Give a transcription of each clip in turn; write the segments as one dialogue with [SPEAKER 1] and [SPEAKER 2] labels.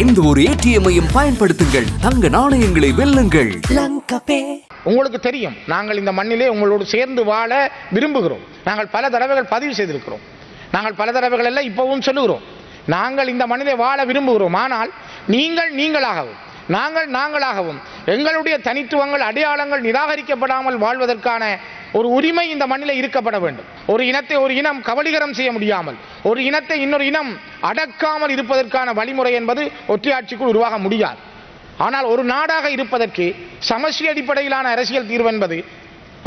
[SPEAKER 1] எந்த ஒரு ஏடிஎம்மையும் பயன்படுத்துங்கள். தங்க நாணயங்களை வெல்லுங்கள்.
[SPEAKER 2] உங்களுக்கு தெரியும் நாங்கள் இந்த மண்ணிலே உங்களோடு சேர்ந்து வாழ விரும்புகிறோம். நாங்கள் பல தடவைகள் பதிவு செய்திருக்கிறோம். நாங்கள் பல தடவைகள் எல்லாம் இப்பவும் சொல்லுகிறோம். நாங்கள் இந்த மண்ணிலே வாழ விரும்புகிறோம். ஆனால் நீங்கள் நீங்களாகவும் நாங்கள் நாங்களாகவும் எங்களுடைய தனித்துவங்கள் அடையாளங்கள் நிராகரிக்கப்படாமல் வாழ்வதற்கான ஒரு உரிமை இந்த மண்ணில் இருக்கப்பட வேண்டும். ஒரு இனத்தை ஒரு இனம் கவலிகரம் செய்ய முடியாமல் ஒரு இனத்தை இன்னொரு இனம் அடக்காமல் இருப்பதற்கான வழிமுறை என்பது ஒற்றையாட்சிக்குள் உருவாக முடியாது. ஆனால் ஒரு நாடாக இருப்பதற்கு சமஸ்டி அடிப்படையிலான அரசியல் தீர்வு என்பது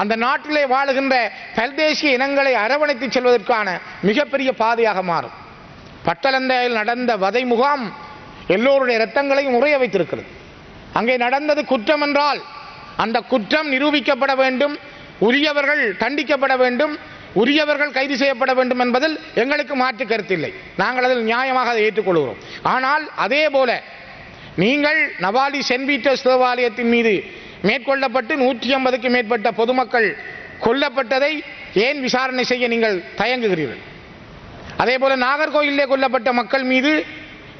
[SPEAKER 2] அந்த நாட்டிலே வாழுகின்ற பல்தேசிய இனங்களை அரவணைத்து செல்வதற்கான மிகப்பெரிய பாதையாக மாறும். பட்டலந்தையில் நடந்த வதை முகாம் எல்லோருடைய இரத்தங்களையும் உறைய வைத்திருக்கிறது. அங்கே நடந்தது குற்றம் என்றால் அந்த குற்றம் நிரூபிக்கப்பட வேண்டும் உரியவர்கள் தண்டிக்கப்பட வேண்டும் உரியவர்கள் கைது செய்யப்பட வேண்டும் என்பதில் எங்களுக்கு மாற்று கருத்தில்லை நாங்கள் அதில் நியாயமாக அதை ஏற்றுக்கொள்கிறோம். ஆனால் அதே போல நீங்கள் நவாலி சென்ட் பீட்டர்ஸ் தேவாலயத்தின் மீது மேற்கொள்ளப்பட்டு நூற்றி ஐம்பதுக்கு மேற்பட்ட பொதுமக்கள் கொல்லப்பட்டதை ஏன் விசாரணை செய்ய நீங்கள் தயங்குகிறீர்கள்? அதே போல நாகர்கோயிலே கொல்லப்பட்ட மக்கள் மீது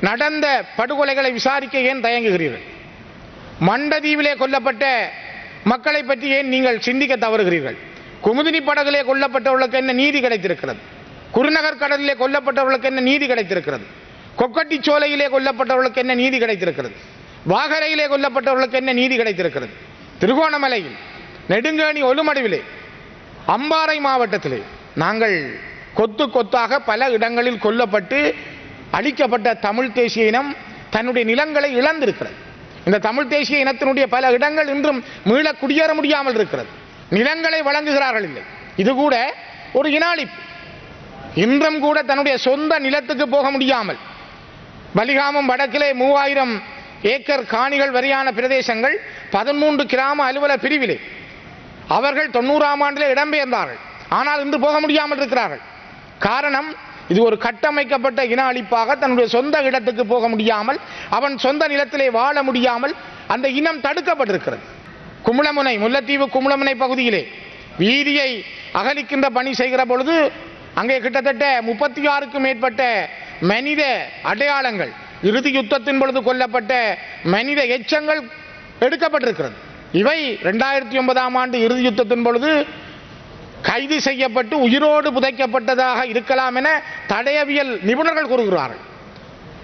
[SPEAKER 2] நடந்த படுகொலைகளை விசாரிக்க ஏன் தயங்குகிறீர்கள்? மண்டதீவிலே கொல்லப்பட்ட மக்களை பற்றி ஏன் நீங்கள் சிந்திக்க தவறுகிறீர்கள்? குமுதினி படகுலே கொல்லப்பட்டவர்களுக்கு என்ன நீதி கிடைத்திருக்கிறது? குருநகர் கடலிலே கொல்லப்பட்டவர்களுக்கு என்ன நீதி கிடைத்திருக்கிறது? கொக்கட்டி சோலையிலே கொல்லப்பட்டவர்களுக்கு என்ன நீதி கிடைத்திருக்கிறது? வாகரையிலே கொல்லப்பட்டவர்களுக்கு என்ன நீதி கிடைத்திருக்கிறது? திருகோணமலையில் நெடுங்கேணி ஒலுமடுவிலே அம்பாறை மாவட்டத்திலே நாங்கள் கொத்து கொத்தாக பல இடங்களில் கொல்லப்பட்டு அழிக்கப்பட்ட தமிழ் தேசிய இனம் தன்னுடைய நிலங்களை இழந்திருக்கிறது. இந்த தமிழ் தேசிய இனத்தினுடைய பல இடங்கள் இன்றும் மீள குடியேற முடியாமல் இருக்கிறது. நிலங்களை வழங்குகிறார்கள் இல்லை. இது கூட ஒரு இனாளிப்பு. இன்றும் கூட தன்னுடைய சொந்த நிலத்துக்கு போக முடியாமல். பலிகாமம் வடக்கிலே மூவாயிரம் ஏக்கர் காணிகள் வரியான பிரதேசங்கள் பதிமூன்று கிராம அலுவலர் பிரிவிலே அவர்கள் தொண்ணூறாம் ஆண்டிலே இடம்பெயர்ந்தார்கள். ஆனால் இன்று போக முடியாமல் இருக்கிறார்கள். காரணம் இது ஒரு கட்டமைக்கப்பட்ட இன அழிப்பாக தன்னுடைய சொந்த இடத்துக்கு போக முடியாமல் அவன் சொந்த நிலத்திலே வாழ முடியாமல் அந்த இனம் தடுக்கப்பட்டிருக்கிறது. குமுளமுனை முல்லைத்தீவு குமுளமுனை பகுதியிலே வீதியை அகலிக்கின்ற பணி செய்கிற பொழுது அங்கே கிட்டத்தட்ட முப்பத்தி ஆறுக்கும் மேற்பட்ட மனித அடையாளங்கள் இறுதி யுத்தத்தின் பொழுது கொல்லப்பட்ட மனித எச்சங்கள் எடுக்கப்பட்டிருக்கிறது. இவை ரெண்டாயிரத்தி ஒன்பதாம் ஆண்டு இறுதி யுத்தத்தின் பொழுது கைது செய்யப்பட்டு உயிரோடு புதைக்கப்பட்டதாக இருக்கலாம் என தடயவியல் நிபுணர்கள் கூறுகிறார்கள்.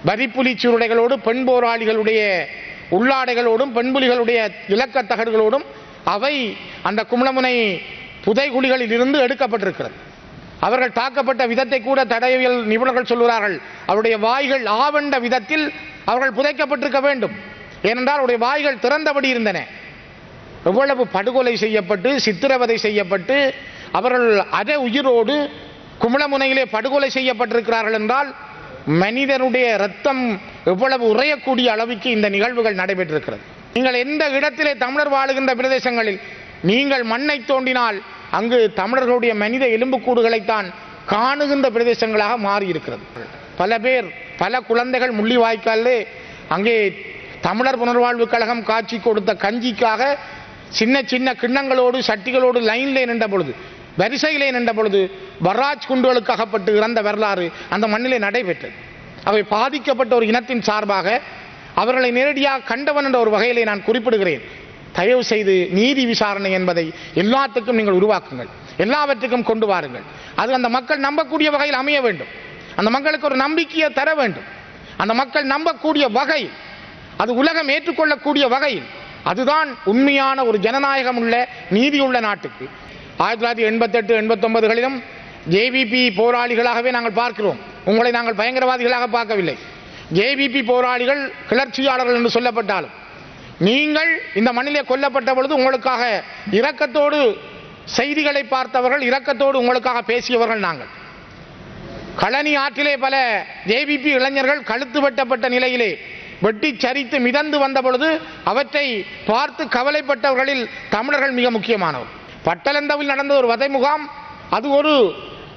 [SPEAKER 2] வரிப்புலி சுருடைகளோடு பெண் போராளிகளுடைய உள்ளாடைகளோடும் பெண்புலிகளுடைய இலக்கத் தகடுகளோடும் அவை அந்த கும்பலமுனை புதைகுழிகளில் இருந்து எடுக்கப்பட்டிருக்கிறது. அவர்கள் தாக்கப்பட்ட விதத்தை கூட தடயவியல் நிபுணர்கள் சொல்கிறார்கள் அவருடைய வாய்கள் ஆவண்ட விதத்தில் அவர்கள் புதைக்கப்பட்டிருக்க வேண்டும். ஏனென்றால் அவருடைய வாய்கள் திறந்தபடி இருந்தன. எவ்வளவு படுகொலை செய்யப்பட்டு சித்திரவதை செய்யப்பட்டு அவர்கள் அதே உயிரோடு கும்பலமுனையிலே படுகொலை செய்யப்பட்டிருக்கிறார்கள் என்றால் மனிதனுடைய ரத்தம் எவ்வளவு உறையக்கூடிய அளவுக்கு இந்த நிகழ்வுகள் நடைபெற்றிருக்கிறது. நீங்கள் எந்த இடத்திலே தமிழர் வாழுகின்ற பிரதேசங்களில் நீங்கள் மண்ணை தோண்டினால் அங்கு தமிழர்களுடைய மனித எலும்புக்கூடுகளைத்தான் காணுகின்ற பிரதேசங்களாக மாறியிருக்கிறது. பல பேர் பல குழந்தைகள் முள்ளிவாய்க்காலே அங்கே தமிழர் புனர்வாழ்வு கழகம் காட்சி கொடுத்த கஞ்சிக்காக சின்ன சின்ன கிண்ணங்களோடு சட்டிகளோடு லைனில் நின்ற பொழுது வரிசையிலே நின்ற பொழுது வர்ராஜ் குண்டுகளுக்கு அகப்பட்டு இறந்த வரலாறு அந்த மண்ணிலே நடைபெற்றது. அவை பாதிக்கப்பட்ட ஒரு இனத்தின் சார்பாக அவர்களை நேரடியாக கண்டவன் என்ற ஒரு வகையிலே நான் குறிப்பிடுகிறேன். தயவு செய்து நீதி விசாரணை என்பதை எல்லாத்துக்கும் நீங்கள் உருவாக்குங்கள். எல்லாவற்றுக்கும் கொண்டு வாருங்கள். அது அந்த மக்கள் நம்பக்கூடிய வகையில் அமைய வேண்டும். அந்த மக்களுக்கு ஒரு நம்பிக்கையை தர வேண்டும். அந்த மக்கள் நம்பக்கூடிய வகையில் அது உலகம் ஏற்றுக்கொள்ளக்கூடிய வகையில் அதுதான் உண்மையான ஒரு ஜனநாயகம் உள்ள நீதியுள்ள நாட்டுக்கு. ஆயிரத்தி தொள்ளாயிரத்தி எண்பத்தெட்டு எண்பத்தொன்பதுகளிலும் ஜேவிபி போராளிகளாகவே நாங்கள் பார்க்கிறோம். உங்களை நாங்கள் பயங்கரவாதிகளாக பார்க்கவில்லை. ஜேவிபி போராளிகள் கிளர்ச்சியாளர்கள் என்று சொல்லப்பட்டாலும் நீங்கள் இந்த மண்ணிலே கொல்லப்பட்ட பொழுது உங்களுக்காக இரக்கத்தோடு செய்திகளை பார்த்தவர்கள் இரக்கத்தோடு உங்களுக்காக பேசியவர்கள் நாங்கள். களனி ஆற்றிலே பல ஜேவிபி இளைஞர்கள் கழுத்து வெட்டப்பட்ட நிலையிலே வெட்டி சரித்து மிதந்து வந்த பொழுது அவற்றை பார்த்து கவலைப்பட்டவர்களில் தமிழர்கள் மிக முக்கியமானவர். பட்டலந்தவில் நடந்த ஒரு வதை முகாம் அது ஒரு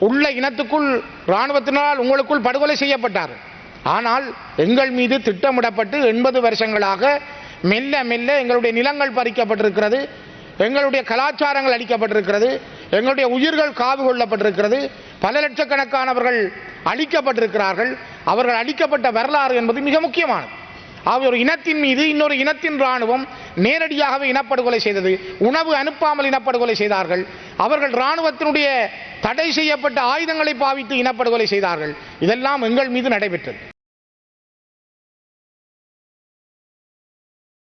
[SPEAKER 2] உள்ள இனத்துக்குள் இராணுவத்தினால் உங்களுக்குள் படுகொலை செய்யப்பட்டார். ஆனால் எங்கள் மீது திட்டமிடப்பட்டு எண்பது வருஷங்களாக மெல்ல மெல்ல எங்களுடைய நிலங்கள் பறிக்கப்பட்டிருக்கிறது எங்களுடைய கலாச்சாரங்கள் அளிக்கப்பட்டிருக்கிறது எங்களுடைய உயிர்கள் காவு கொள்ளப்பட்டிருக்கிறது பல லட்சக்கணக்கானவர்கள் அழிக்கப்பட்டிருக்கிறார்கள். அவர்கள் அழிக்கப்பட்ட வரலாறு என்பது மிக முக்கியமானது. ஒரு இனத்தின் மீது இன்னொரு இனத்தின் இராணுவம் நேரடியாகவே இனப்படுகொலை செய்தது உணவு அனுப்பாமல் இனப்படுகொலை செய்தார்கள். அவர்கள் இராணுவத்தினுடைய தடை செய்யப்பட்ட ஆயுதங்களை பாவித்து இனப்படுகொலை செய்தார்கள். இதெல்லாம் எங்கள் மீது நடைபெற்றது.